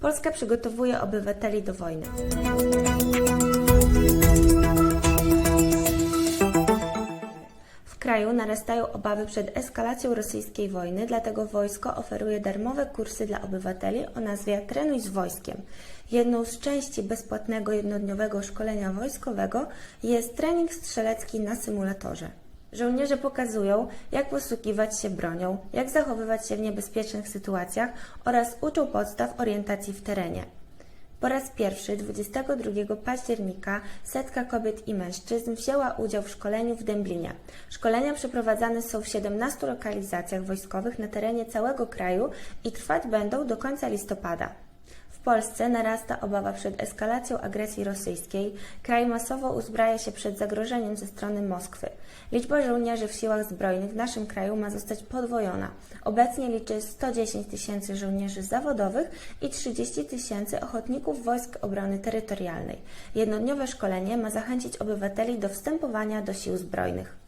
Polska przygotowuje obywateli do wojny. W kraju narastają obawy przed eskalacją rosyjskiej wojny, dlatego wojsko oferuje darmowe kursy dla obywateli o nazwie Trenuj z wojskiem. Jedną z części bezpłatnego jednodniowego szkolenia wojskowego jest trening strzelecki na symulatorze. Żołnierze pokazują, jak posługiwać się bronią, jak zachowywać się w niebezpiecznych sytuacjach oraz uczą podstaw orientacji w terenie. Po raz pierwszy 22 października setka kobiet i mężczyzn wzięła udział w szkoleniu w Dęblinie. Szkolenia przeprowadzane są w 17 lokalizacjach wojskowych na terenie całego kraju i trwać będą do końca listopada. W Polsce narasta obawa przed eskalacją agresji rosyjskiej. Kraj masowo uzbraja się przed zagrożeniem ze strony Moskwy. Liczba żołnierzy w siłach zbrojnych w naszym kraju ma zostać podwojona. Obecnie liczy 110 tysięcy żołnierzy zawodowych i 30 tysięcy ochotników Wojsk Obrony Terytorialnej. Jednodniowe szkolenie ma zachęcić obywateli do wstępowania do sił zbrojnych.